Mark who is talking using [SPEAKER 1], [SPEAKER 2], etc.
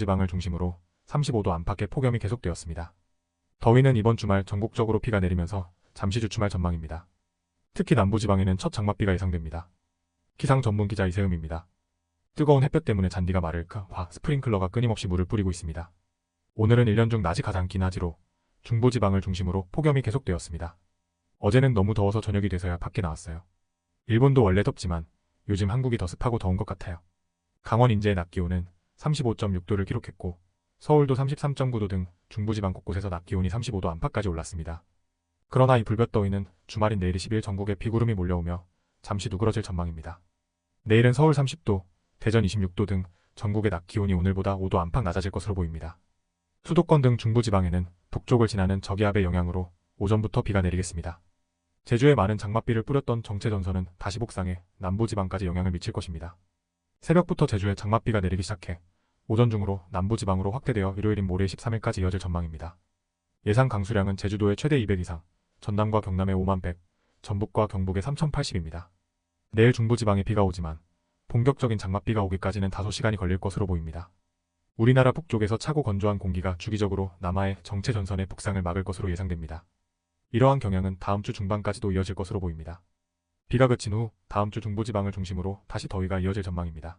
[SPEAKER 1] 지방을 중심으로 35도 안팎의 폭염이 계속되었습니다. 더위는 이번 주말 전국적으로 비가 내리면서 잠시 주춤할 전망입니다. 특히 남부지방에는 첫 장맛비가 예상됩니다. 기상 전문 기자 이세음입니다. 뜨거운 햇볕 때문에 잔디가 마를까 봐 스프링클러가 끊임없이 물을 뿌리고 있습니다. 오늘은 1년 중 낮이 가장 긴 하지로 중부지방을 중심으로 폭염이 계속되었습니다. 어제는 너무 더워서 저녁이 돼서야 밖에 나왔어요. 일본도 원래 덥지만 요즘 한국이 더 습하고 더운 것 같아요. 강원 인제의 낮 기온은 35.6도를 기록했고 서울도 33.9도 등 중부지방 곳곳에서 낮 기온이 35도 안팎까지 올랐습니다. 그러나 이 불볕더위는 주말인 내일 20일 전국에 비구름이 몰려오며 잠시 누그러질 전망입니다. 내일은 서울 30도, 대전 26도 등 전국의 낮 기온이 오늘보다 5도 안팎 낮아질 것으로 보입니다. 수도권 등 중부지방에는 북쪽을 지나는 저기압의 영향으로 오전부터 비가 내리겠습니다. 제주에 많은 장맛비를 뿌렸던 정체전선은 다시 북상해 남부지방까지 영향을 미칠 것입니다. 새벽부터 제주에 장맛비가 내리기 시작해 오전 중으로 남부지방으로 확대되어 일요일인 모레 13일까지 이어질 전망입니다. 예상 강수량은 제주도에 최대 200 이상, 전남과 경남에 5만 100, 전북과 경북에 3,080입니다. 내일 중부지방에 비가 오지만 본격적인 장맛비가 오기까지는 다소 시간이 걸릴 것으로 보입니다. 우리나라 북쪽에서 차고 건조한 공기가 주기적으로 남하의 정체 전선의 북상을 막을 것으로 예상됩니다. 이러한 경향은 다음 주 중반까지도 이어질 것으로 보입니다. 비가 그친 후 다음 주 중부지방을 중심으로 다시 더위가 이어질 전망입니다.